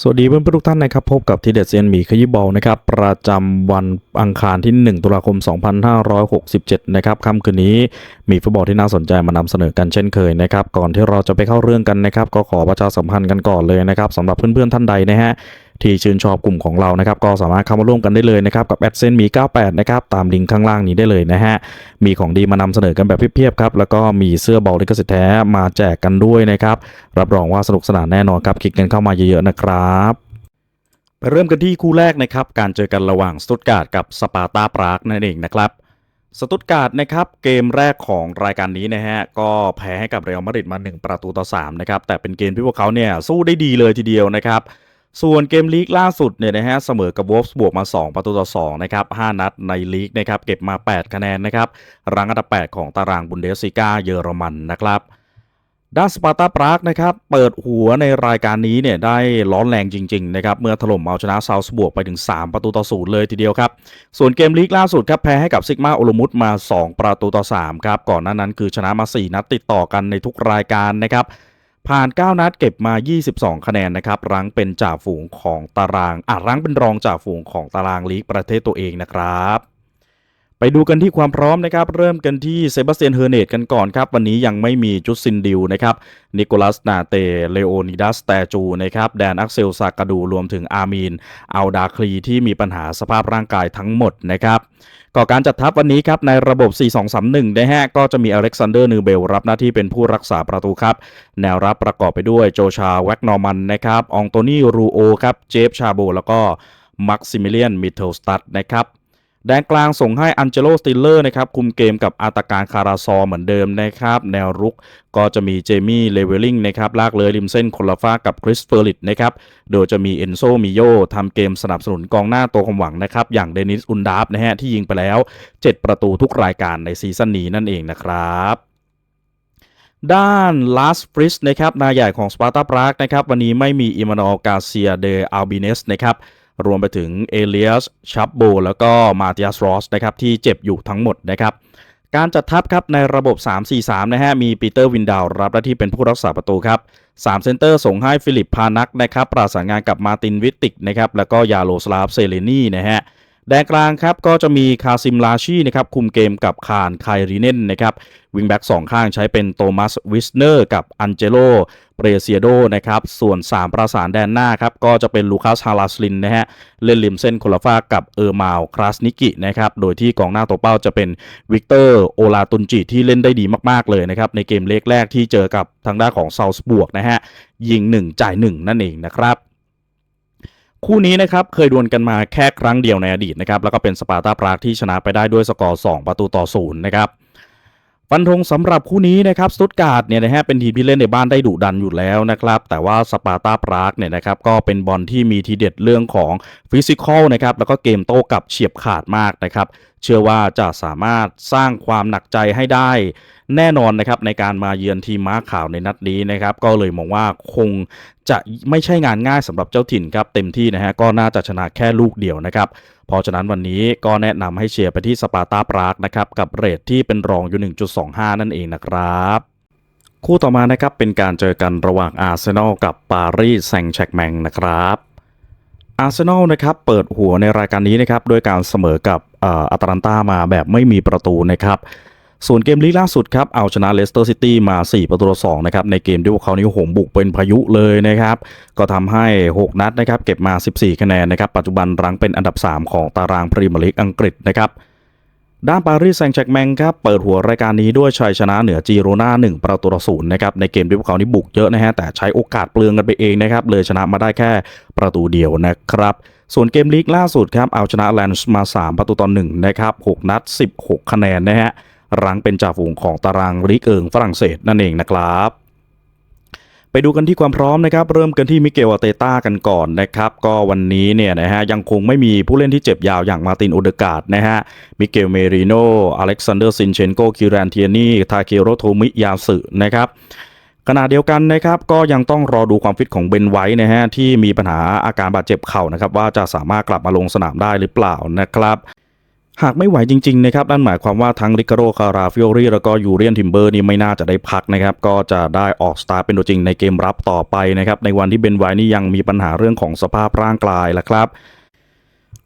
สวัสดีเพื่อนเพื่อนทุกท่านนะครับ พบกับทีเด็ดเซียนหมีขยี้บอลนะครับ ประจำวันอังคารที่ 1 ตุลาคม 2567 นะครับค่ำคืนนี้มีฟุตบอลที่น่าสนใจมานำเสนอกันเช่นเคยนะครับ ก่อนที่เราจะไปเข้าเรื่องกันนะครับ ก็ขอประชาสัมพันธ์กันก่อนเลยนะครับสำหรับเพื่อนๆท่านใดนะฮะ ที่ชื่นชอบกลุ่มของเรานะครับ ก็สามารถเข้ามาร่วมกันได้เลยนะครับกับแอดเซนมี 98 นะครับ ตามลิงก์ข้างล่างนี้ได้เลยนะฮะ มีของดีมานำเสนอกันแบบเพียบๆครับ แล้วก็มีเสื้อบอลลิขสิทธิ์แท้มาแจกกันด้วยนะครับ รับรองว่าสนุกสนานแน่นอนครับคลิกกันเข้ามาเยอะๆนะครับไปเริ่มกันที่คู่แรกนะครับ การเจอกันระหว่างสตุตการ์ดกับสปาร์ตาปรากนั่นเองนะครับสตุตการ์ดนะครับเกมแรกของรายการนี้นะฮะก็แพ้ให้กับเรอัลมาดริดมา 1 ประตูต่อ3นะครับแต่เป็นเกมที่พวกเขาเนี่ยสู้ได้ดีเลยทีเดียวนะครับ ส่วนเกมลีกล่าสุดเนี่ยนะฮะเสมอกับวอฟส์บวกมา 2 ประตูต่อ2นะครับ5นัดในลีกนะครับเก็บมา 8 คะแนนนะครับรังอันดับ 8 ของตารางบุนเดสซิก้าเยอรมันนะครับด้านสปาร์ตาปรากนะครับเปิดหัวในรายการนี้เนี่ยได้ร้อนแรงจริงๆนะครับเมื่อถล่มเอาชนะซาวส์บวกไปถึง 3 ประตูต่อศูนย์เลยทีเดียวครับ ส่วนเกมลีกล่าสุดครับแพ้ให้กับซิกมาโอลมุตมา 2 ประตูต่อ3ครับก่อนหน้านั้นคือชนะมา 4 นัดติดต่อกันในทุกรายการนะครับ ผ่าน 9 นัดเก็บมา 22 คะแนนนะครับ รั้งเป็นจ่าฝูงของตารางอะรั้งเป็นรองจ่าฝูงของตารางลีกประเทศตัวเองนะครับ ไปดูกันที่ความพร้อมนะครับ เริ่มกันที่เซบาสเตียนเฮอร์เนตกันก่อนครับ วันนี้ยังไม่มีจุดซินดิวนะครับนิโคลัสนาเตเลโอนิดัสแตจูนะครับแดนอักเซลซากาดูรวมถึงอามีนอัลดาคลีที่มีปัญหาสภาพร่างกายทั้งหมดนะครับก่อการจัดทัพวันนี้ครับ ในระบบ 4-2-3-1 นะฮะ ก็จะมีอเล็กซานเดอร์นูเบลรับหน้าที่เป็นผู้รักษาประตูครับ แนวรับประกอบไปด้วยโจชาแว็กนอร์มันนะครับ อองโตนี่รูโอครับ เจฟชาโบ แล้วก็มักซิมิเลียนมิเทลสตัดนะครับ แดนกลางส่งให้อันเจโลสติลเลอร์นะครับคุมเกมกับอาตาการคาราซอเหมือนเดิมนะครับ แนวรุกก็จะมีเจมี่เลเวลลิงนะครับลากเลยริมเส้นคนละฟ้ากับคริสเฟอร์ลิตนะครับโดยจะมีเอนโซมิโยทำเกมสนับสนุนกองหน้าตัวความหวังนะครับอย่างเดนิสอุนดาฟนะฮะที่ยิงไปแล้ว 7 ประตูทุกรายการในซีซั่นนี้นั่นเองนะครับด้านลาสฟริสนะครับนายใหญ่ของสปาร์ตาปรากนะครับวันนี้ไม่มีอิมานอลกาเซียเดอัลบิเนสนะครับ รวมไปถึงเอเลียสชับโบแล้วก็มาติอัสรอสนะครับที่เจ็บอยู่ทั้งหมดนะครับการจัดทัพครับในระบบ 3-4-3 นะฮะ มีปีเตอร์วินดาวรับหน้าที่เป็นผู้รักษาประตูครับ3เซนเตอร์ส่งให้ฟิลิปพานักนะครับ ประสานงานกับมาตินวิตติกนะครับ แล้วก็ยาโลสลาฟเซเลนีนะฮะ แดนกลางครับก็จะมีคาซิมลาชีนะครับคุมเกมกับคานไครีเน่นนะครับวิงแบ็กสองข้างใช้เป็นโตมัสวิสเนอร์กับอันเจโลเปรเซียโดนะครับส่วน 3 ประสานแดนหน้าครับก็จะเป็นลูคัสฮาลาสลินนะฮะเล่นริมเส้นคนละฟากับเออร์มาวคลาสนิกินะครับโดยที่กองหน้าตัวเป้าจะเป็นวิกเตอร์โอลาตุนจิที่เล่นได้ดีมากๆเลยนะครับในเกมเล็กแรกที่เจอกับทางด้านของเซาส์บวกนะฮะยิง 1 จ่าย 1 นั่นเองนะครับ คู่นี้นะครับเคยดวลกันมาแค่ครั้งเดียวในอดีตนะครับแล้วก็เป็นสปาร์ตาปรากที่ชนะไปได้ด้วยสกอร์ 2 ประตูต่อศูนย์นะครับฟันธงสำหรับคู่นี้นะครับสตุตการ์ดเนี่ยนะฮะเป็นทีมที่เล่นในบ้านได้ดุดันอยู่แล้วนะครับแต่ว่าสปาร์ตาปรากเนี่ยนะครับก็เป็นบอลที่มีทีเด็ดเรื่องของฟิสิกอลนะครับแล้วก็เกมโต้กลับเฉียบขาดมากนะครับ เชื่อว่าจะสามารถสร้างความหนักใจให้ได้ แน่นอนนะครับในการมาเยือนทีมม้าขาวในนัดนี้นะครับก็เลยมองว่าคงจะไม่ใช่งานง่ายสำหรับเจ้าถิ่นครับเต็มที่นะฮะก็น่าจะชนะแค่ลูกเดียวนะครับเพราะฉะนั้นวันนี้ก็แนะนำให้เชียร์ไปที่สปาร์ตาปรากนะครับกับเรทที่เป็นรองอยู่ 1.25 นั่นเองนะครับคู่ต่อมานะครับเป็นการเจอกันระหว่างอาร์เซนอลกับปารีสแซงต์แชกแมงนะครับอาร์เซนอลนะครับเปิดหัวในรายการนี้นะครับด้วยการเสมอกับ อัตแลนตามาแบบไม่มีประตูนะครับส่วนเกมลีกล่าสุดครับเอาชนะเลสเตอร์ซิตี้มา 4 ประตูต่อ2นะครับในเกมที่พวกเขานี่โหมบุกเป็นพายุเลยนะครับก็ทำให้ 6 นัดนะครับเก็บมา 14 คะแนนนะครับปัจจุบันรั้งเป็นอันดับ 3 ของตารางพรีเมียร์ลีกอังกฤษนะครับ ด้านปารีสแซงต์แชร์กแมงครับเปิดหัวรายการนี้ด้วยชัยชนะเหนือจีโรนา1 ประตูต่อศูนย์นะครับในเกมที่พวกเขานี่บุกเยอะนะฮะแต่ใช้โอกาสเปลืองกันไปเองนะครับเลยชนะมาได้แค่ประตูเดียวนะครับส่วนเกมลีกล่าสุดครับเอาชนะแลนส์มา 3 ประตูต่อ1นะครับ6นัด 16 คะแนนนะฮะรั้งเป็นจ่าฝูงของตารางลีกเอิงฝรั่งเศสนั่นเองนะครับ ไปดูกันที่ความพร้อมนะครับเริ่มกันที่มิเกลอาเตต้ากันก่อนนะครับก็วันนี้เนี่ยนะฮะยังคงไม่มีผู้เล่นที่เจ็บยาวอย่างมาตินอเดกาดนะฮะมิเกลเมริโนอเล็กซานเดอร์ซินเชนโกคิรันเทียนีทาเคโรโทมิยาสึนะครับขณะเดียวกันนะครับก็ยังต้องรอดูความฟิตของเบนไว้นะฮะที่มีปัญหาอาการบาดเจ็บเข่านะครับว่าจะสามารถกลับมาลงสนามได้หรือเปล่านะครับ หากไม่ไหวจริงๆนะครับนั่นหมายความว่าทั้งริคาโรคาราฟิโอรีแล้วก็ยูเรียนทิมเบอร์นี่ไม่น่าจะได้พักนะครับก็จะได้ออกสตาร์ทเป็นตัวจริงในเกมรับต่อไปนะครับในวันที่เบนไวน์นี่ยังมีปัญหาเรื่องของสภาพร่างกายแหละครับ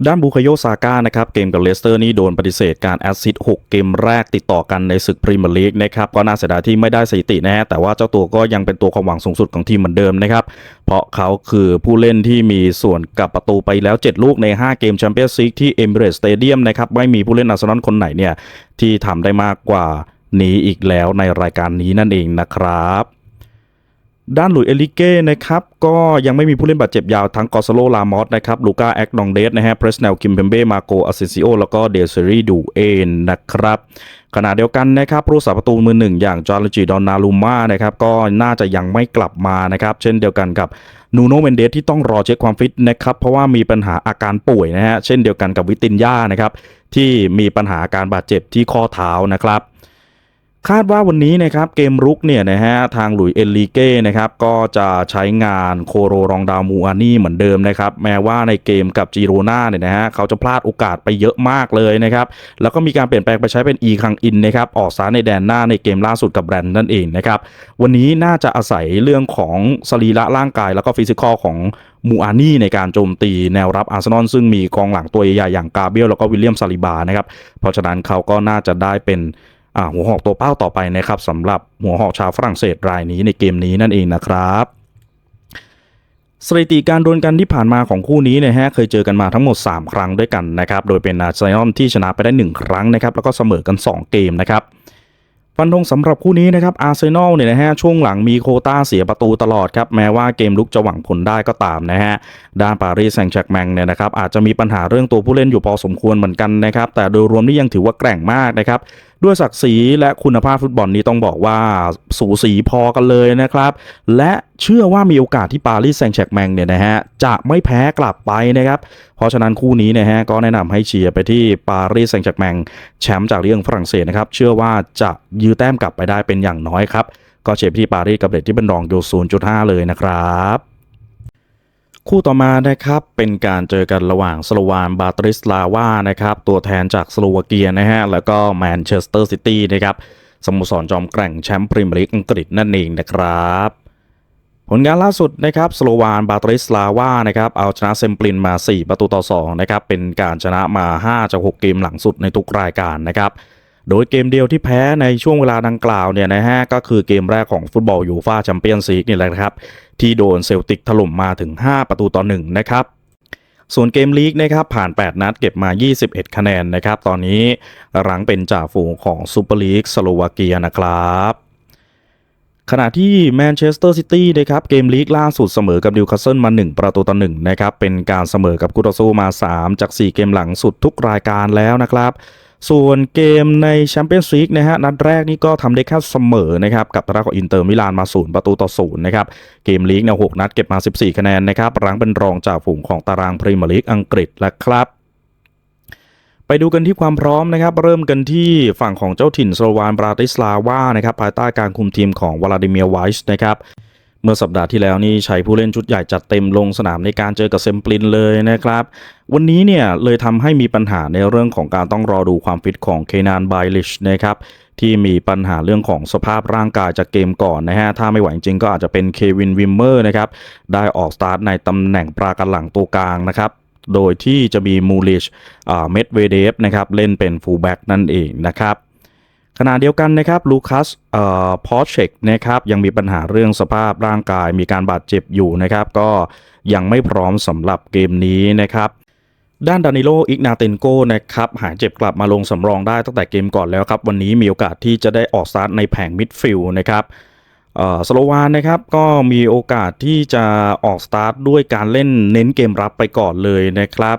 ด้านบูคาโยซาก้านะครับเกมกับเลสเตอร์นี่โดนปฏิเสธการแอสซิสต์6เกมแรกติดต่อกันในศึกพรีเมียร์ลีกนะครับก็น่าเสียดายที่ไม่ได้สถิตินะฮะแต่ว่าเจ้าตัวก็ยังเป็นตัวความหวังสูงสุดของทีมเหมือนเดิมนะครับเพราะเขาคือผู้เล่นที่มีส่วนกับประตูไปแล้ว 7 ลูกใน 5 เกมแชมเปี้ยนส์ลีกที่เอมิเรตสเตเดียมนะครับไม่มีผู้เล่นอาร์เซนอลคนไหนเนี่ยที่ทำได้มากกว่านี้อีกแล้วในรายการนี้นั่นเองนะครับ ด้านหลุยเอลิเก้นะครับก็ยังไม่มีผู้เล่นบาดเจ็บยาวทั้งกอซาโล ลามอสนะครับลูก้าแอคดองเดสนะฮะเพรสเนลคิมเพมเบ้มาโกอาเซนซิโอแล้วก็เดซรีดูเอนนะครับขณะเดียวกันนะครับผู้สาประตูมือหนึ่งอย่างจอร์จิดอนนาลูมานะครับก็น่าจะยังไม่กลับมานะครับเช่นเดียวกันกับนูโนเมนเดสที่ต้องรอเช็คความฟิตนะครับเพราะว่ามีปัญหาอาการป่วยนะฮะเช่นเดียวกันกับวิตินยานะครับที่มีปัญหาอาการบาดเจ็บที่ข้อเท้านะครับ คาดว่าวันนี้นะครับเกมรุกเนี่ยนะฮะทางหลุยส์เอลลีเก้นะครับก็จะใช้งานโคโรรองดาวมูอานี่เหมือนเดิมนะครับแม้ว่าในเกมกับจีโรนาเนี่ยนะฮะเขาจะพลาดโอกาสไปเยอะมากเลยนะครับแล้วก็มีการเปลี่ยนแปลงไปใช้เป็นอีคังอินนะครับออกซ้ายในแดนหน้าในเกมล่าสุดกับแบรนด์นั่นเองนะครับวันนี้น่าจะอาศัยเรื่องของสรีระร่างกาย แล้วก็ฟิสิกอลของมูอานี่ในการโจมตีแนวรับอาร์เซนอลซึ่งมีกองหลังตัวใหญ่ๆอย่างกาเบียลแล้วก็วิลเลียมซาลิบานะครับเพราะฉะนั้นเขาก็น่าจะได้เป็น หัวหอกตัวเป้าต่อไปนะครับสำหรับหัวหอกชาวฝรั่งเศสรายนี้ในเกมนี้นั่นเองนะครับสถิติการดวลกันที่ผ่านมาของคู่นี้นี่ยฮะเคยเจอกันมาทั้งหมด 3 ครั้งด้วยกันนะครับโดยเป็นอาร์เซนอลที่ชนะไปได้ 1 ครั้งนะครับแล้วก็เสมอกัน 2 เกมนะครับฟันธงสำหรับคู่นี้นะครับอาร์เซนอลเนี่ยนะฮะช่วงหลังมีโคต้าเสียประตูตลอดครับแม้ว่าเกมลุกจะหวังผลได้ก็ตามนะฮะด้านปารีสแซงต์แชร์กแมงเนี่ยนะครับอาจจะมีปัญหาเรื่องตัวผู้เล่นอยู่พอสมควรเหมือนกันนะครับแต่โดยรวมนี่ยังถือว่าแกร่งมากนะครับด้วยศักดิ์ศรีและคุณภาพฟุตบอลนี้ต้องบอกว่าสูสีพอกันเลยนะครับ และเชื่อว่ามีโอกาสที่ปารีสแซงต์แชร์กแมงเนี่ยนะฮะจะไม่แพ้กลับไปนะครับ เพราะฉะนั้นคู่นี้นะฮะก็แนะนำให้เชียร์ไปที่ปารีสแซงต์แชร์กแมงแชมป์จากเรื่องฝรั่งเศสนะครับ เชื่อว่าจะยื้อแต้มกลับไปได้เป็นอย่างน้อยครับ ก็เชียร์ที่ปารีสกับเรทที่เป็นรองอยู่ 0.5 เลยนะครับ คู่ต่อมานะครับเป็นการเจอกันระหว่างสโลวานบาตริสลาวานะครับตัวแทนจากสโลวาเกียนะฮะแล้วก็แมนเชสเตอร์ซิตี้นะครับสโมสรจอมแกร่งแชมป์พรีเมียร์ลีกอังกฤษนั่นเองนะครับผลงานล่าสุดนะครับสโลวานบาตริสลาวานะครับเอาชนะเซมปลินมา 4 ประตูต่อ2นะครับเป็นการชนะมา5จาก6เกมหลังสุดในทุกรายการนะครับ โดยเกมเดียวที่แพ้ในช่วงเวลาดังกล่าวเนี่ยนะฮะก็คือเกมแรกของฟุตบอลยูฟ่าแชมเปี้ยนส์ลีกนี่แหละครับ ที่โดนเซลติกถล่มมาถึง 5 ประตูต่อ1นะครับส่วนเกมลีกนะครับผ่าน 8 นัดเก็บมา 21 คะแนนนะครับ ตอนนี้หลังเป็นจ่าฝูงของซูเปอร์ลีกสโลวาเกียนะครับขณะที่แมนเชสเตอร์ซิตี้นะครับเกมลีกล่าสุดเสมอกับนิวคาสเซิลมา 1 ประตูต่อ1นะครับเป็นการเสมอกับกูตาซูมา 3 จาก 4 เกมหลังสุดทุกรายการแล้วนะครับ ส่วนเกมในแชมเปี้ยนส์ลีกนะฮะนัดแรกนี่ก็ทำได้แค่เสมอนะครับกับทางด้าของอินเตอร์มิลานมา0ประตูต่อ0นะครับเกมลีกเนี่ยหนัดเก็บมา 14 คะแนนนะครับรั้งเป็นรองจากฝูงของตารางพรีเมียร์ลีกอังกฤษแล้วครับไปดูกันที่ความพร้อมนะครับ เริ่มกันที่ฝั่งของเจ้าถิ่นสโลวานบราติสลาวานะครับภายใต้การคุมทีมของวลาดิเมียร์ไวส์นะครับ เมื่อสัปดาห์ที่แล้วนี่ใช้ผู้เล่นชุดใหญ่จัดเต็มลงสนามในการเจอกับเซมปลินเลยนะครับ วันนี้เนี่ยเลยทำให้มีปัญหาในเรื่องของการต้องรอดูความฟิตของเคนานไบลิชนะครับที่มีปัญหาเรื่องของสภาพร่างกายจากเกมก่อนนะฮะ ถ้าไม่ไหวจริงก็อาจจะเป็นเควินวิมเมอร์นะครับ ได้ออกสตาร์ทในตำแหน่งปรากันหลังตัวกลางนะครับ โดยที่จะมีมูลิชเมดเวเดฟนะครับ เล่นเป็นฟูลแบ็กนั่นเองนะครับ ขณะเดียวกันนะครับลูคัสเอ่อพอเชกนะครับยังมีปัญหาเรื่องสภาพร่างกายมีการบาดเจ็บอยู่นะครับ ก็ยังไม่พร้อมสำหรับเกมนี้นะครับด้านดานิโลอิกนาเตนโกนะครับหายเจ็บกลับมาลงสำรองได้ตั้งแต่เกมก่อนแล้วครับ วันนี้มีโอกาสที่จะได้ออกสตาร์ทในแผงมิดฟิลด์นะครับเอ่อสโลวานนะครับก็มีโอกาสที่จะออกสตาร์ทด้วยการเล่นเน้นเกมรับไปก่อนเลยนะครับ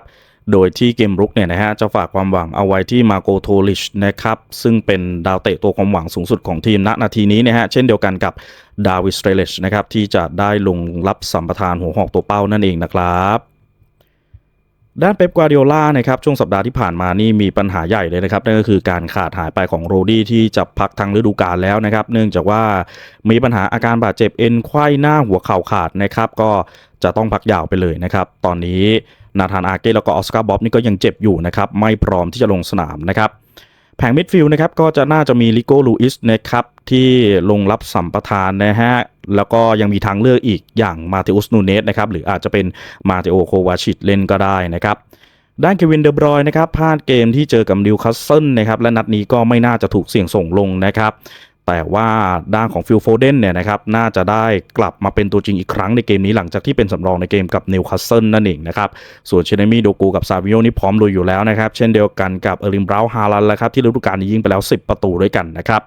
โดยที่เกมรุกเนี่ยนะฮะจะฝากความหวังเอาไว้ที่มาโกโทลิชนะครับซึ่งเป็นดาวเตะตัวความหวังสูงสุดของทีมณนาทีนี้นะฮะเช่นเดียวกันกับดาวิสเตรเลชนะครับที่จะได้ลงรับสัมปทานหัวหอกตัวเป้านั่นเองนะครับด้านเป๊ปกวาดิโอล่านะครับช่วงสัปดาห์ที่ผ่านมานี่มีปัญหาใหญ่เลยนะครับนั่นก็คือการขาดหายไปของโรดี้ที่จะพักทั้งฤดูกาลแล้วนะครับ เนื่องจากว่ามีปัญหาอาการบาดเจ็บเอ็นไขว้หน้าหัวเข่าขาดนะครับ ก็จะต้องพักยาวไปเลยนะครับ ตอนนี้ นาธานอาเก้แล้วก็ออสการ์บ๊อบนี่ก็ยังเจ็บอยู่นะครับไม่พร้อมที่จะลงสนามนะครับแผงมิดฟิลด์นะครับก็จะน่าจะมีลิโก้ลูอิสนะครับที่ลงรับสัมปทานนะฮะแล้วก็ยังมีทางเลือกอีกอย่างมาเทอุสนูเนสนะครับหรืออาจจะเป็นมาเตโอโควาชิตเล่นก็ได้นะครับด้านเควินเดอบรอยน์นะครับพลาดเกมที่เจอกับนิวคาสเซิลนะครับและนัดนี้ก็ไม่น่าจะถูกเสี่ยงส่งลงนะครับ แต่ว่าด้านของฟิลโฟเดนเนี่ยนะครับน่าจะได้กลับมาเป็นตัวจริงอีกครั้งในเกมนี้หลังจากที่เป็นสำรองในเกมกับนิวคาสเซิลนั่นเองนะครับ ส่วนเชนมี่โดกูกับซาวิโอนี่พร้อมลุยอยู่แล้วนะครับ เช่นเดียวกันกับเอริมบราวฮาลันแล้วครับที่ฤดูกาลนี้ยิงไปแล้ว 10 ประตูด้วยกันนะครับ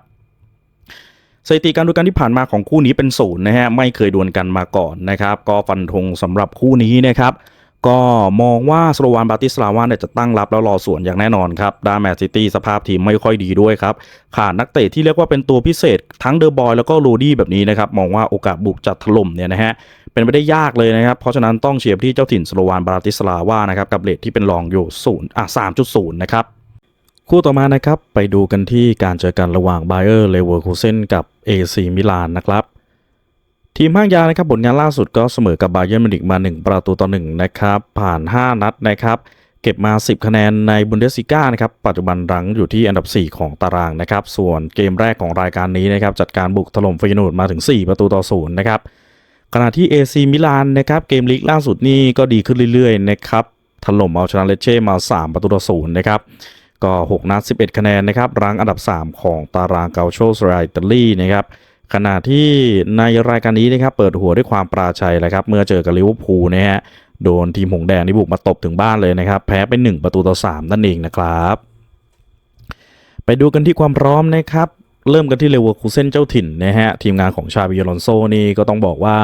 สถิติการดูการที่ผ่านมาของคู่นี้เป็นศูนย์นะฮะไม่เคยดวลกันมาก่อนนะครับ ก็ฟันธงสำหรับคู่นี้นะครับ ก็มองว่าสโลวานบาติสลาวาเนี่ยจะตั้งรับแล้วรอสวนอย่างแน่นอนครับด้านแมนซิตี้สภาพทีมไม่ค่อยดีด้วยครับ ขาดนักเตะที่เรียกว่าเป็นตัวพิเศษ ทั้งเดอะบอยแล้วก็โรดี้แบบนี้นะครับ มองว่าโอกาสบุกจัดถล่มเนี่ยนะฮะเป็นไปได้ยากเลยนะครับ เพราะฉะนั้นต้องเชียร์ที่เจ้าถิ่นสโลวานบาติสลาวานะครับกับเลทที่เป็นรองอยู่ศูนย์อะสามจุดศูนย์นะครับคู่ต่อมานะครับไปดูกันที่การเจอกันระหว่างไบเออร์เลเวอร์คูเซนกับ AC มิลานนะครับ ทีมห้างยานะครับผลงานล่าสุดก็เสมอกับบาเยิร์นมิวนิกมา 1 ประตูต่อ1นะครับผ่าน 5 นัดนะครับเก็บมา 10 คะแนนในบุนเดสซิก้านะครับปัจจุบันรั้งอยู่ที่อันดับ 4 ของตารางนะครับส่วนเกมแรกของรายการนี้นะครับจัดการบุกถล่มฟยนูดมาถึง 4 ประตูต่อ0นะครับขณะที่ AC มิลานนะครับเกมลีกล่าสุดนี่ก็ดีขึ้นเรื่อยๆนะครับถล่มเอาชนะเลเช่มา 3 ประตูต่อ0นะครับก็ 6 นัด 11 คะแนนนะครับรั้งอันดับ 3 ของตารางเกาโชสไรอิตาลีนะครับ ขณะที่ในรายการนี้นะครับเปิดหัวด้วยความปราชัยเลยครับเมื่อเจอกับลิเวอร์พูลนะฮะโดนทีมหงแดงนี่บุกมาตบถึงบ้านเลยนะครับ แพ้ไป1ประตูต่อ3นั่นเองนะครับ ไปดูกันที่ความพร้อมนะครับเริ่มกันที่เลเวอร์คูเซนเจ้าถิ่นนะฮะทีมงานของชาบิอลอนโซนี่ก็ต้องบอกว่า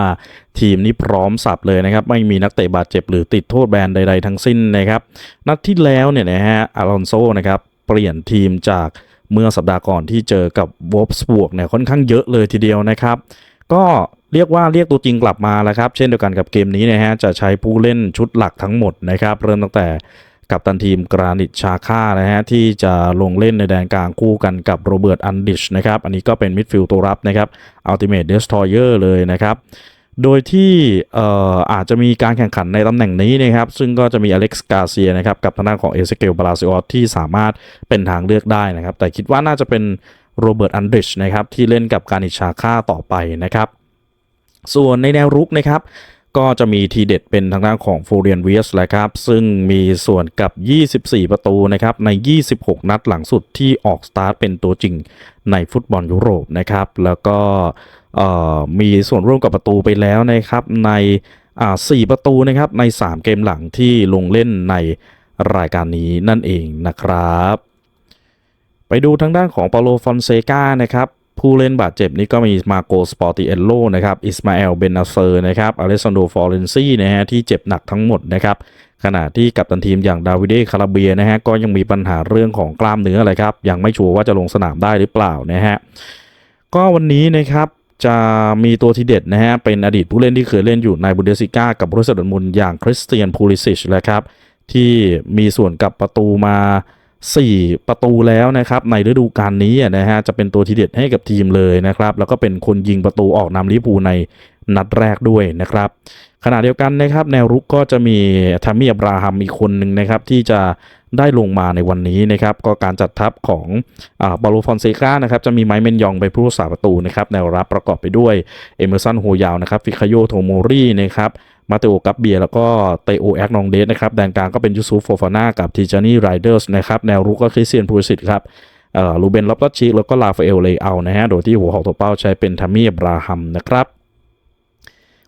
ทีมนี้พร้อมสับเลยนะครับ ไม่มีนักเตะบาดเจ็บหรือติดโทษแบนใด ๆ ทั้งสิ้นนะครับ นัดที่แล้วเนี่ยนะฮะอลอนโซนะครับเปลี่ยนทีมจาก เมื่อสัปดาห์ก่อนที่เจอกับวอฟสบวกเนี่ยค่อนข้างเยอะเลยทีเดียวนะครับ ก็เรียกว่าเรียกตัวจริงกลับมาแล้วครับ เช่นเดียวกันกับเกมนี้นะฮะจะใช้ผู้เล่นชุดหลักทั้งหมดนะครับ เริ่มตั้งแต่กับตันทีมกรานิตชาค่านะฮะที่จะลงเล่นในแดนกลางคู่กันกับโรเบิร์ตอันดิชนะครับ อันนี้ก็เป็นมิดฟิลด์ตัวรับนะครับอัลติเม e เดสทอยเออร์เลยนะครับ โดยที่อาจจะมีการแข่งขันในตำแหน่งนี้นะครับ ซึ่งก็จะมีอเล็กซ์กาเซียนะครับ กับทางด้านของเอเซเกลบาลาซิออสที่สามารถเป็นทางเลือกได้นะครับ แต่คิดว่าน่าจะเป็นโรเบิร์ตอันดริชนะครับ ที่เล่นกับการอิชาค่าต่อไปนะครับ ส่วนในแนวรุกนะครับก็จะมีทีเด็ดเป็นทางด้านของฟูเรียนเวียสแหละครับ ซึ่งมีส่วนกับ 24 ประตูนะครับ ใน 26 นัดหลังสุดที่ออกสตาร์ทเป็นตัวจริงในฟุตบอลยุโรปนะครับ แล้วก็ มีส่วนร่วมกับประตูไปแล้วนะครับในอ่า4ประตูนะครับใน 3 เกมหลังที่ลงเล่นในรายการนี้นั่นเองนะครับ ไปดูทางด้านของเปาโลฟอนเซกานะครับผู้เล่นบาดเจ็บนี่ก็มีมาโกสปอร์ติเอลโลนะครับอิสมาเอลเบนนาเซอร์นะครับอเลสซานโดฟอเรนซีนะฮะที่เจ็บหนักทั้งหมดนะครับขณะที่กัปตันทีมอย่างดาวิเดคาราเบียนะฮะก็ยังมีปัญหาเรื่องของกล้ามเนื้ออะไรครับ ยังไม่ชัวร์ว่าจะลงสนามได้หรือเปล่านะฮะก็วันนี้นะครับ จะมีตัวทีเด็ดนะฮะ เป็นอดีตผู้เล่นที่เคยเล่นอยู่ในบุนเดสซิก้ากับบรุสเซดอร์ทมุนอย่างคริสเตียนพูลิซิชแหละครับ ที่มีส่วนกับประตูมา 4 ประตูแล้วนะครับ ในฤดูกาลนี้นะฮะ จะเป็นตัวทีเด็ดให้กับทีมเลยนะครับ แล้วก็เป็นคนยิงประตูออกนำลิปูใน นัดแรกด้วยนะครับขณะเดียวกันนะครับแนวรุกก็จะมีทามีอับราฮัมอีกคนหนึ่งนะครับที่จะได้ลงมาในวันนี้นะครับก็การจัดทัพของอาบาโลฟอนเซกานะครับจะมีไมค์เมนยองไปผู้รักษาประตูนะครับแนวรับประกอบไปด้วยเอเมอร์สันโฮยาวนะครับฟิคาโยโทโมรีนะครับมาเตโอกับเบียแล้วก็เตโอแอคนองเดสนะครับแดนกลางก็เป็นยูซูฟโฟฟาน่ากับทิจานี่ไรเดอร์สนะครับแนวรุกก็คริสเซียนพูสิตครับลูเบนลอปตัชชิแล้วก็ลาฟาเอลเลเอานะฮะโดยที่หัวหอกตัวเป้าใช้เป็นทามีอับราฮัมนะครับ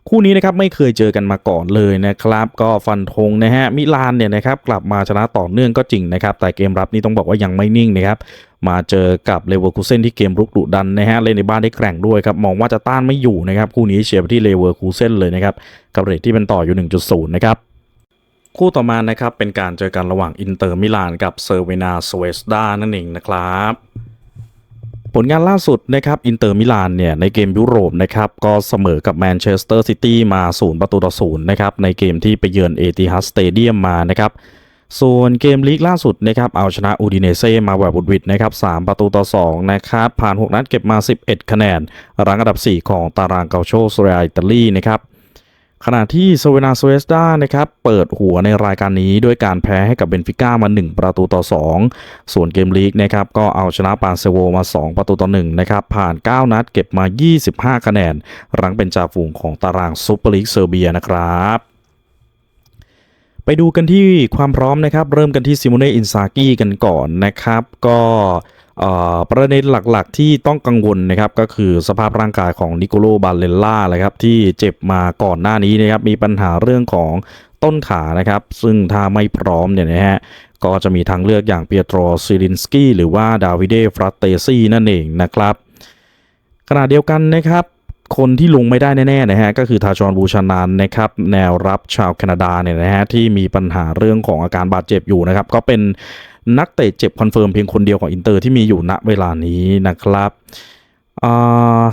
คู่นี้นะครับไม่เคยเจอกันมาก่อนเลยนะครับ ก็ฟันธงนะฮะมิลานเนี่ยนะครับกลับมาชนะต่อเนื่องก็จริงนะครับ แต่เกมรับนี่ต้องบอกว่ายังไม่นิ่งนะครับมาเจอกับเลเวอร์คูเซนที่เกมรุกดุดันนะฮะเล่นในบ้านได้แกร่งด้วยครับมองว่าจะต้านไม่อยู่นะครับคู่นี้เชียร์ไปที่เลเวอร์คูเซนเลยนะครับกับเรทที่เป็นต่ออยู่ 1.0 นะครับคู่ต่อมานะครับเป็นการเจอกันระหว่างอินเตอร์มิลานกับเซอร์เวนาสเวสดานั่นเองนะครับ ผลงานล่าสุดนะครับอินเตอร์มิลานเนี่ยในเกมยุโรปนะครับก็เสมอกับแมนเชสเตอร์ซิตี้มา0ประตูต่อ0นะครับในเกมที่ไปเยือนเอติฮัสสเตเดียมมานะครับส่วนเกมลีกล่าสุดนะครับเอาชนะอูดิเนเซ่มาแบบบุดวิดนะครับ3ประตูต่อ2นะครับผ่าน 6 นัดเก็บมา 11 คะแนนรังอันดับ 4 ของตารางเกาโชสเรียอิตาลีนะครับ ขณะที่โซเวนาโซเอสดานะครับเปิดหัวในรายการนี้ด้วยการแพ้ให้กับเบนฟิก้ามา 1 ประตูต่อ 2 ส่วนเกมลีกนะครับก็เอาชนะปาเซโวมา 2 ประตูต่อ1นะครับผ่าน 9 นัดเก็บมา 25 คะแนน รังเป็นจ่าฝูงของตารางซูเปอร์ลีกเซอร์เบียนะครับไปดูกันที่ความพร้อมนะครับ เริ่มกันที่ซิโมเน่อินซากิกันก่อนนะครับ ก็ ประเด็นหลักๆ ที่ต้องกังวลนะครับก็คือสภาพร่างกายของนิโคโลบาเลลล่าเลยครับที่เจ็บมาก่อนหน้านี้นะครับมีปัญหาเรื่องของต้นขานะครับ ซึ่งถ้าไม่พร้อมเนี่ยนะฮะก็จะมีทางเลือกอย่างเปียโตรซิลินสกี้หรือว่าดาวิเดฟรัตเตซีนั่นเองนะครับขณะเดียวกันนะครับคนที่ลงไม่ได้แน่ๆนะฮะก็คือทาชอนบูชานานนะครับแนวรับชาวแคนาดาเนี่ยนะฮะที่มีปัญหาเรื่องของอาการบาดเจ็บอยู่นะครับ ก็เป็น นักเตะเจ็บคอนเฟิร์มเพียงคนเดียวของอินเตอร์ที่มีอยู่ณเวลานี้นะครับ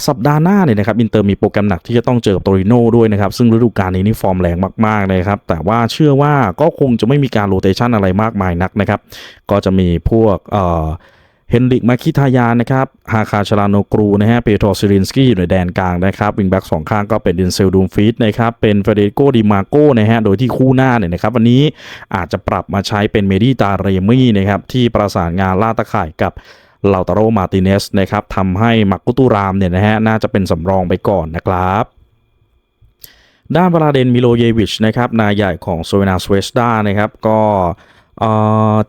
สัปดาห์หน้าเนี่ยนะครับอินเตอร์มีโปรแกรมหนักที่จะต้องเจอกับโตริโน่ด้วยนะครับ ซึ่งฤดูกาลนี้นี่ฟอร์มแรงมากๆเลยครับ แต่ว่าเชื่อว่าก็คงจะไม่มีการโรเตชันอะไรมากมายนักนะครับ ก็จะมีพวกเอ่อ เฮนริกมาคิทายานนะครับ ฮาคาชลาโนกรูนะฮะ เปโตรซิรินสกี้อยู่ในแดนกลางนะครับ วิงแบ็กสองข้างก็เป็นดินเซลดูมฟิตนะครับ เป็นเฟเดโกดิมาโกนะฮะ โดยที่คู่หน้าเนี่ยนะครับ วันนี้อาจจะปรับมาใช้เป็นเมดิตาเรมี่นะครับ ที่ประสานงานล่าตะข่ายกับลาตาโรมาติเนสนะครับทำให้มักกุตูรามเนี่ยนะฮะ น่าจะเป็นสำรองไปก่อนนะครับด้านวลาเดนมิโลเยวิชนะครับนายใหญ่ของโซเวนาสเวสดานะครับก็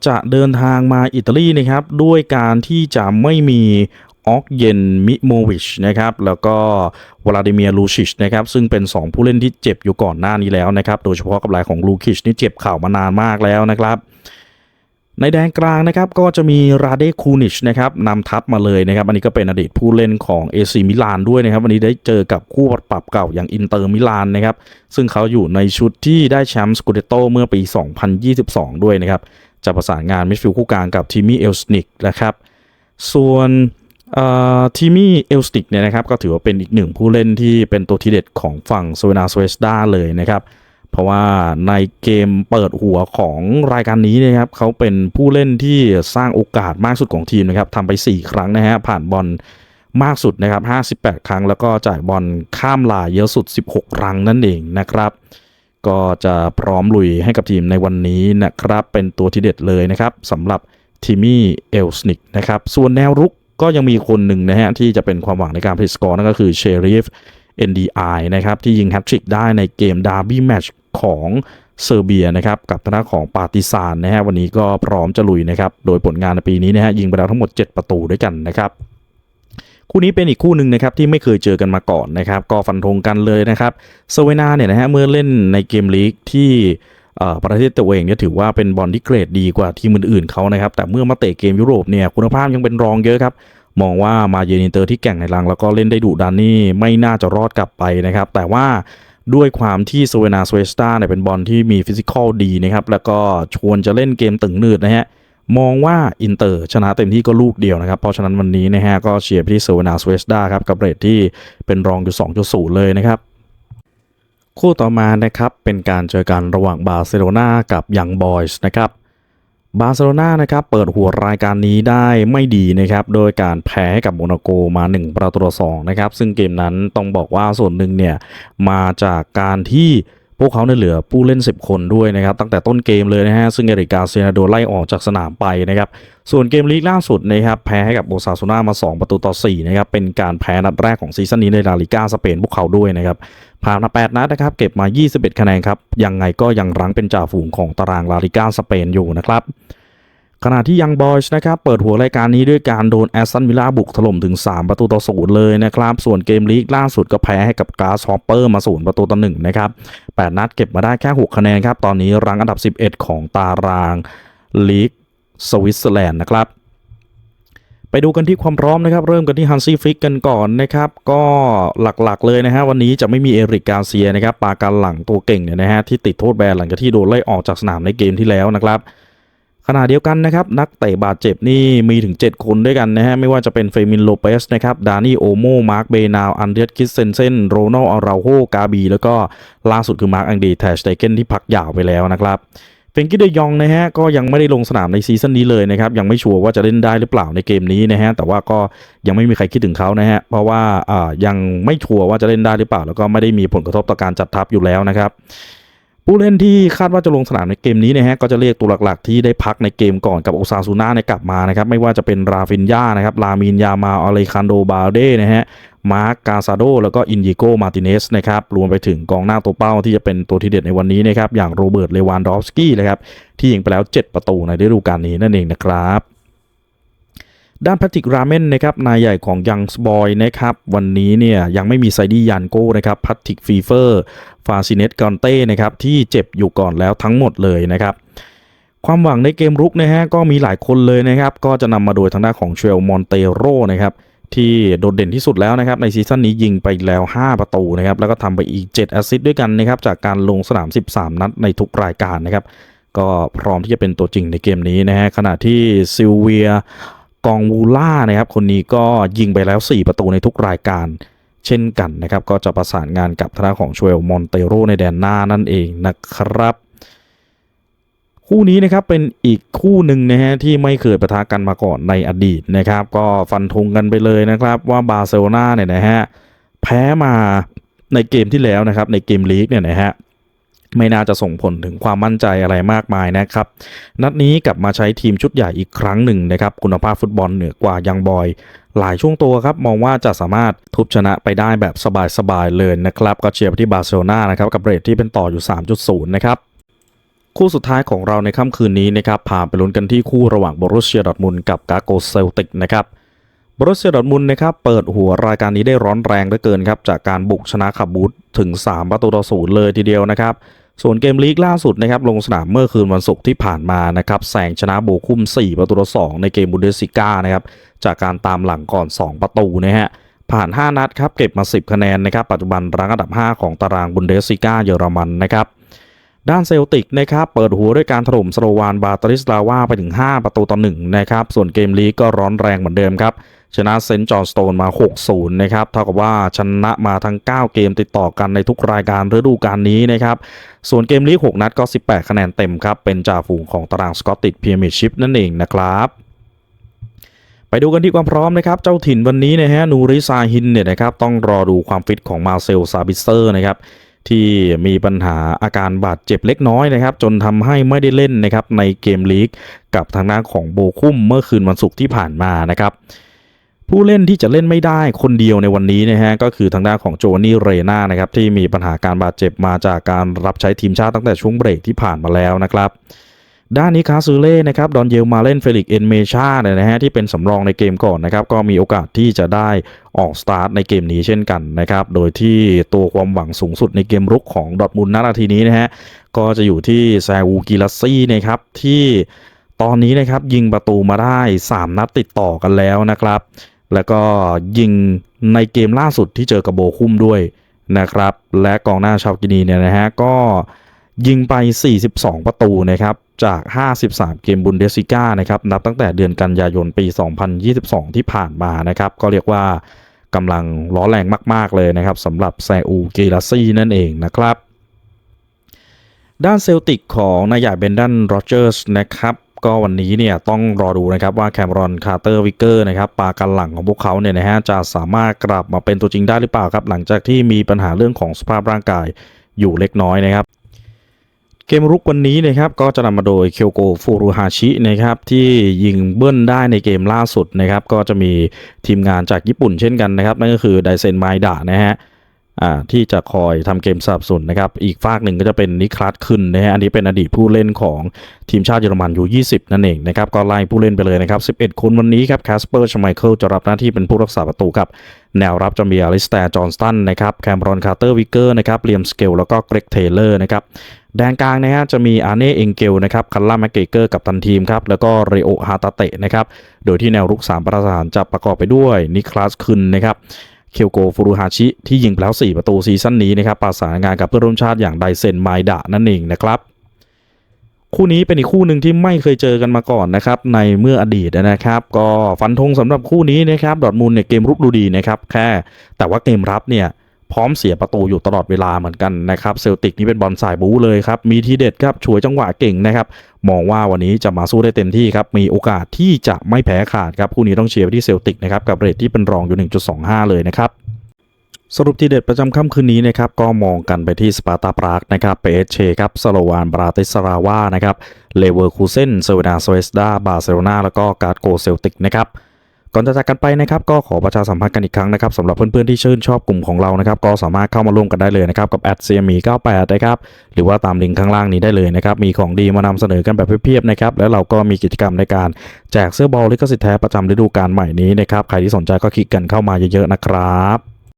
จะเดินทางมาอิตาลีนะครับ ด้วยการที่จะไม่มีออกเยนมิโมวิชนะครับ แล้วก็วลาดิเมียร์ลูชิชนะครับ ซึ่งเป็น 2 ผู้เล่นที่เจ็บอยู่ก่อนหน้านี้แล้วนะครับ โดยเฉพาะกับรายของลูคิชนี่เจ็บเข่ามานานมากแล้วนะครับ ในแดนกลางนะครับก็จะมีราเดคูนิชนะครับนำทัพมาเลยนะครับ อันนี้ก็เป็นอดีตผู้เล่นของเอซีมิลานด้วยนะครับ วันนี้ได้เจอกับคู่ปรับเก่าอย่างอินเตอร์มิลานนะครับ ซึ่งเขาอยู่ในชุดที่ได้แชมป์สกูเดโตเมื่อปี 2022 ด้วยนะครับ จะประสานงานมิดฟิลด์คู่กลางกับทีมี่เอลสนิกนะครับ ส่วนทีมี่เอลสติกเนี่ยนะครับก็ถือว่าเป็นอีกหนึ่งผู้เล่นที่เป็นตัวทีเด็ดของฝั่งโซเวนาสเวสดาเลยนะครับ เพราะว่าในเกมเปิดหัวของรายการนี้นะครับเขาเป็นผู้เล่นที่สร้างโอกาสมากสุดของทีมนะครับทำไป 4 ครั้งนะฮะผ่านบอลมากสุดนะครับ 58 ครั้ง แล้วก็จ่ายบอลข้ามลายเยอะสุด 16 ครั้งนั่นเองนะครับ ก็จะพร้อมลุยให้กับทีมในวันนี้นะครับ เป็นตัวทีเด็ดเลยนะครับสำหรับทีมี่เอลสนิกนะครับ ส่วนแนวรุกก็ยังมีคนหนึ่งนะฮะที่จะเป็นความหวังในการพลิสกอร์นั่นก็คือเชอริฟ NDI นะครับที่ยิงแฮตทริกได้ในเกมดาร์บี้แมตช์ ของเซอร์เบียนะครับกับทางด้าของปาติซานนะฮะวันนี้ก็พร้อมจะลุยนะครับโดยผลงานในปีนี้นะฮะยิงไปแล้วทั้งหมด 7 ประตูด้วยกันนะครับคู่นี้เป็นอีกคู่หนึ่งนะครับที่ไม่เคยเจอกันมาก่อนนะครับก็ฟันธงกันเลยนะครับเซเวนาเนี่ยนะฮะเมื่อเล่นในเกมลีกที่ประเทศตัวเองเนี่ยถือว่าเป็นบอลที่เกรดดีกว่าทีมอื่นๆเขานะครับแต่เมื่อมาเตะเกมยุโรปเนี่ยคุณภาพยังเป็นรองเยอะครับมองว่ามาเยนินเตอร์ที่แก่งในรังแล้วก็เล่นได้ดุดันนี่ไม่น่าจะรอดกลับไปนะครับแต่ว่า ด้วยความที่โซเวนาสเวสตาเนี่ยเป็นบอลที่มีฟิสิกอลดีนะครับ แล้วก็ชวนจะเล่นเกมตึงหนืดนะฮะ มองว่าอินเตอร์ชนะเต็มที่ก็ลูกเดียวนะครับ เพราะฉะนั้นวันนี้นะฮะก็เชียร์ไปที่โซเวนาสเวสตาครับ กับเรทที่เป็นรองอยู่ 2.0 เลยนะครับคู่ต่อมานะครับเป็นการเจอกันระหว่างบาร์เซโลนากับยังบอยส์นะครับ บาร์เซโลนานะครับเปิดหัวรายการนี้ได้ไม่ดีนะครับโดยการแพ้ให้กับโมนาโกมา 1 ประตูต่อสองนะครับซึ่งเกมนั้นต้องบอกว่าส่วนหนึ่งเนี่ยมาจากการที่ พวกเขาเนี่ยเหลือผู้เล่น 10 คนด้วยนะครับ ตั้งแต่ต้นเกมเลยนะฮะ ซึ่งเอริกาเซนาโดไล่ออกจากสนามไปนะครับ ส่วนเกมลีกล่าสุดนะครับ แพ้ให้กับโอซาซูนามา 2 ประตูต่อ 4 นะครับ เป็นการแพ้นัดแรกของซีซั่นนี้ในลาลิก้าสเปนพวกเขาด้วยนะครับผ่านมา8นัดนะครับ เก็บมา 21 คะแนนครับ ยังไงก็ยังรั้งเป็นจ่าฝูงของตารางลาลิก้าสเปนอยู่นะครับ ขณะที่ยังบอยส์นะครับเปิดหัวรายการนี้ด้วยการโดนแอสตันวิลล่าบุกถล่มถึง 3 ประตูต่อศูนย์เลยนะครับ ส่วนเกมลีกล่าสุดก็แพ้ให้กับกาสฮอปเปอร์มาศูนย์ประตูต่อหนึ่งนะครับ 8 นัดเก็บมาได้แค่ 6 คะแนนครับ ตอนนี้รังอันดับ 11 ของตารางลีกสวิตเซอร์แลนด์นะครับ ไปดูกันที่ความพร้อมนะครับ เริ่มกันที่ฮันซี่ฟิกกันก่อนนะครับ ก็หลักๆเลยนะฮะวันนี้จะไม่มีเอริกกาเซียนะครับปาการหลังตัวเก่งเนี่ยนะฮะที่ติดโทษแบนหลังจากที่โดนไล่ออกจากสนามในเกมที่แล้วนะครับ ขณะเดียวกันนะครับนักเตะบาดเจ็บนี่มีถึง 7 คนด้วยกันนะฮะไม่ว่าจะเป็นเฟมินโลเปสนะครับดานี่โอโมมาร์คเบนาวอันเดรสคิสเซนเซนโรนัลอาราโฮกาบี แล้วก็ล่าสุดคือมาร์คอังดีแทชไตเกนที่พักยาวไปแล้วนะครับเฟงกี้เดยองนะฮะก็ยังไม่ได้ลงสนามในซีซั่นนี้เลยนะครับยังไม่ชัวร์ว่าจะเล่นได้หรือเปล่าในเกมนี้นะฮะแต่ว่าก็ยังไม่มีใครคิดถึงเขานะฮะเพราะว่าอ่ายังไม่ชัวร์ว่าจะเล่นได้หรือเปล่า แล้วก็ไม่ได้มีผลกระทบต่อการจัดทัพอยู่แล้วนะครับ ผู้เล่นที่คาดว่าจะลงสนามในเกมนี้นะฮะก็จะเรียกตัวหลักๆ ที่ได้พักในเกมก่อนกับโอซาซูน่าในกลับมานะครับไม่ว่าจะเป็นราฟินยานะครับลามินยามาอเลคันโดบาเดนะฮะมาร์กกาซาโดแล้วก็อินยิโกมาติเนสนะครับรวมไปถึงกองหน้าตัวเป้าที่จะเป็นตัวที่เด็ดในวันนี้นะครับอย่างโรเบิร์ตเลวานดอฟสกี้นะครับที่ยิงไปแล้ว 7 ประตูในฤดูกาลนี้นั่นเองนะครับ ด้านแพทริกราเมนนะครับนายใหญ่ของยังสบอยนะครับวันนี้เนี่ยยังไม่มีไซดี้ยานโก้นะครับพัทริกฟีเฟอร์ฟาซิเนตกอนเต้นะครับที่เจ็บอยู่ก่อนแล้วทั้งหมดเลยนะครับความหวังในเกมรุกนะฮะก็มีหลายคนเลยนะครับก็จะนำมาโดยทางด้านของเชลมอนเตโรนะครับที่โดดเด่นที่สุดแล้วนะครับในซีซั่นนี้ยิงไปแล้ว 5 ประตูนะครับแล้วก็ทำไปอีก 7 แอสซิสต์ด้วยกันนะครับจากการลงสนาม 13 นัดในทุกรายการนะครับก็พร้อมที่จะเป็นตัวจริงในเกมนี้นะฮะขณะที่ซิลเวีย กองวูล่านะครับ คนนี้ก็ยิงไปแล้ว 4 ประตูในทุกรายการเช่นกันนะครับ ก็จะประสานงานกับทางด้าของชเวลมอนเตโรในแดนหน้านั่นเองนะครับ คู่นี้นะครับเป็นอีกคู่หนึ่งนะฮะที่ไม่เคยประทะกันมาก่อนในอดีตนะครับ ก็ฟันธงกันไปเลยนะครับว่าบาร์เซโลนาเนี่ยนะฮะแพ้มาในเกมที่แล้วนะครับในเกมลีกเนี่ยนะฮะ ไม่น่าจะส่งผลถึงความมั่นใจอะไรมากมายนะครับ นัดนี้กลับมาใช้ทีมชุดใหญ่อีกครั้งหนึ่งนะครับ คุณภาพฟุตบอลเหนือกว่ายังบอย หลายช่วงตัวครับ มองว่าจะสามารถทุบชนะไปได้แบบสบายๆเลยนะครับ ก็เชียร์ไปที่บาร์เซโลนานะครับ กับเรทที่เป็นต่ออยู่ 3.0 นะครับคู่สุดท้ายของเราในค่ำคืนนี้นะครับพาไปลุ้นกันที่คู่ระหว่างบรุสเซียดอทมุนกับกาโกเซลติกนะครับ บรุสเซียดอร์ทมุนนะครับเปิดหัวรายการนี้ได้ร้อนแรงเหลือเกินครับจากการบุกชนะขับบูธถึง 3 ประตูต่อศูนย์เลยทีเดียวนะครับ ส่วนเกมลีกล่าสุดนะครับลงสนามเมื่อคืนวันศุกร์ที่ผ่านมานะครับแซงชนะโบคุม4 ประตูต่อ2ในเกมบุนเดสซิก้านะครับจากการตามหลังก่อน 2 ประตูนะฮะผ่าน 5 นัดครับเก็บมา 10 คะแนนนะครับปัจจุบันรั้งอันดับ 5 ของตารางบุนเดสซิก้าเยอรมันนะครับ ด้านเซลติกนะครับเปิดหัวด้วยการถล่มสโลวานบาตริสลาวาไปถึง 5 ประตูต่อ1นะครับส่วนเกมลีกก็ร้อนแรงเหมือนเดิมครับ ชนะเซนต์จอห์นสโตนมา 6-0 นะครับ เท่ากับว่าชนะมาทั้ง 9 เกมติดต่อกันในทุกรายการฤดูกาลนี้นะครับ ส่วนเกมลีก 6 นัดก็ 18 คะแนนเต็มครับ เป็นจ่าฝูงของตารางสกอตติชพรีเมียร์ชิพนั่นเองนะครับไปดูกันที่ความพร้อมนะครับ เจ้าถิ่นวันนี้นะฮะนูริซาฮินเนี่ยนะครับต้องรอดูความฟิตของมาเซลซาบิเซอร์นะครับ ที่มีปัญหาอาการบาดเจ็บเล็กน้อยนะครับ จนทำให้ไม่ได้เล่นนะครับในเกมลีกกับทางด้านของโบคุมเมื่อคืนวันศุกร์ที่ผ่านมานะครับผู้เล่นที่จะเล่นไม่ได้คนเดียวในวันนี้นะฮะก็คือทางด้านของโจนี่เรนานะครับที่มีปัญหาการบาดเจ็บมาจากการรับใช้ทีมชาติตั้งแต่ช่วงเบรกที่ผ่านมาแล้วนะครับ ด้านนี้คาซูเล่นะครับดอนเยลมาเล่นเฟลิกเอนเมชาเนี่ยนะฮะที่เป็นสำรองในเกมก่อนนะครับก็มีโอกาสที่จะได้ออกสตาร์ทในเกมนี้เช่นกันนะครับโดยที่ตัวความหวังสูงสุดในเกมรุกของดอทมุนนาทีนี้นะฮะก็จะอยู่ที่แซวูกิลัสซี่นะครับที่ตอนนี้นะครับยิงประตูมาได้ 3 นัดติดต่อกันแล้วนะครับ แล้วก็ยิงในเกมล่าสุดที่เจอกับโบคุ้มด้วยนะครับ และกองหน้าชาวกินีเนี่ยนะฮะก็ ยิงไป 42 ประตูนะครับจาก 53 เกมบุนเดสซิก้านะครับนับตั้งแต่เดือนกันยายนปี 2022 ที่ผ่านมานะครับก็เรียกว่ากำลังร้อนแรงมาก ๆ เลยนะครับสำหรับแซอูเกลาซี่นั่นเองนะครับ ด้านเซลติกของนายใหญ่เบนดันโรเจอร์สนะครับก็วันนี้เนี่ยต้องรอดูนะครับว่าแคมรอนคาร์เตอร์วิกเกอร์นะครับปากันหลังของพวกเขาเนี่ยนะฮะจะสามารถกลับมาเป็นตัวจริงได้หรือเปล่าครับ หลังจากที่มีปัญหาเรื่องของสภาพร่างกายอยู่เล็กน้อยนะครับ เกมรุกวันนี้นะครับก็จะนำมาโดยเคียวโกฟูรุฮาชินะครับที่ยิงเบิ้ลได้ในเกมล่าสุดนะครับก็จะมีทีมงานจากญี่ปุ่นเช่นกันนะครับ นั่นก็คือไดเซนไมดะนะฮะที่จะคอยทำเกมสนับสนุนนะครับอีกฝากหนึ่งก็จะเป็นนิคลัสขึ้นนะฮะอันนี้เป็นอดีตผู้เล่นของทีมชาติเยอรมันอยู่ 20 นั่นเองนะครับก็ไล่ผู้เล่นไปเลยนะครับ 11 คนวันนี้ครับแคสเปอร์ชไมเคิลจะรับหน้าที่เป็นผู้รักษาประตูครับแนวรับจะมีอลิสแตร์จอห์นสตันนะครับแคมรอนคาร์เตอร์วิกเกอร์นะครับเลียมสเกลแล้วก็เกรกเทเลอร์นะครับ แดนกลางนะฮะจะมีอาร์เน่เองเกลนะครับคัลล่าแมกเกเกอร์กับทันทีมครับแล้วก็เรโอฮาตาเตะนะครับโดยที่แนวรุก 3 ประสานจะประกอบไปด้วยนิคลัสคึนนะครับเคียวโกฟูรุฮาชิที่ยิงไปแล้ว 4 ประตูซีซั่นนี้นะครับประสานงานกับเพื่อนร่วมชาติอย่างไดเซนไมดะนั่นเองนะครับคู่นี้เป็นอีกคู่หนึ่งที่ไม่เคยเจอกันมาก่อนนะครับในเมื่ออดีตนะครับ ก็ฟันธงสำหรับคู่นี้นะครับดอทมุนด์เนี่ยเกมรุกดูดีนะครับแค่แต่ว่าเกมรับเนี่ย พร้อมเสียประตูอยู่ตลอดเวลาเหมือนกันนะครับเซลติกนี่เป็นบอลสายบู๊เลยครับมีทีเด็ดครับฉวยจังหวะเก่งนะครับมองว่าวันนี้จะมาสู้ได้เต็มที่ครับมีโอกาสที่จะไม่แพ้ขาดครับคู่นี้ต้องเชียร์ไปที่เซลติกนะครับกับเรทที่เป็นรองอยู่ 1.25 เลยนะครับสรุปทีเด็ดประจำค่ำคืนนี้นะครับก็มองกันไปที่สปาร์ตาปรากนะครับเปเชครับสโลวานบราติสราวานะครับเลเวอร์คูเซนเซเวนาโซเอสดาบาร์เซโลนาแล้วก็การ์ดโกเซลติกนะครับ ก่อนจะจากกันไปนะครับก็ขอประชาสัมพันธ์กันอีกครั้งนะครับสำหรับเพื่อนๆที่ชื่นชอบกลุ่มของเรานะครับก็สามารถเข้ามาร่วมกันได้เลยนะครับกับแอด CME 98นะครับหรือว่าตามลิงก์ข้างล่างนี้ได้เลยนะครับมีของดีมานำเสนอกันแบบเพียบๆนะครับแล้วเราก็มีกิจกรรมในการแจกเสื้อบอลลิขสิทธิ์แท้ประจำฤดูกาลใหม่นี้นะครับใครที่สนใจก็คลิกกันเข้ามาเยอะๆนะครับ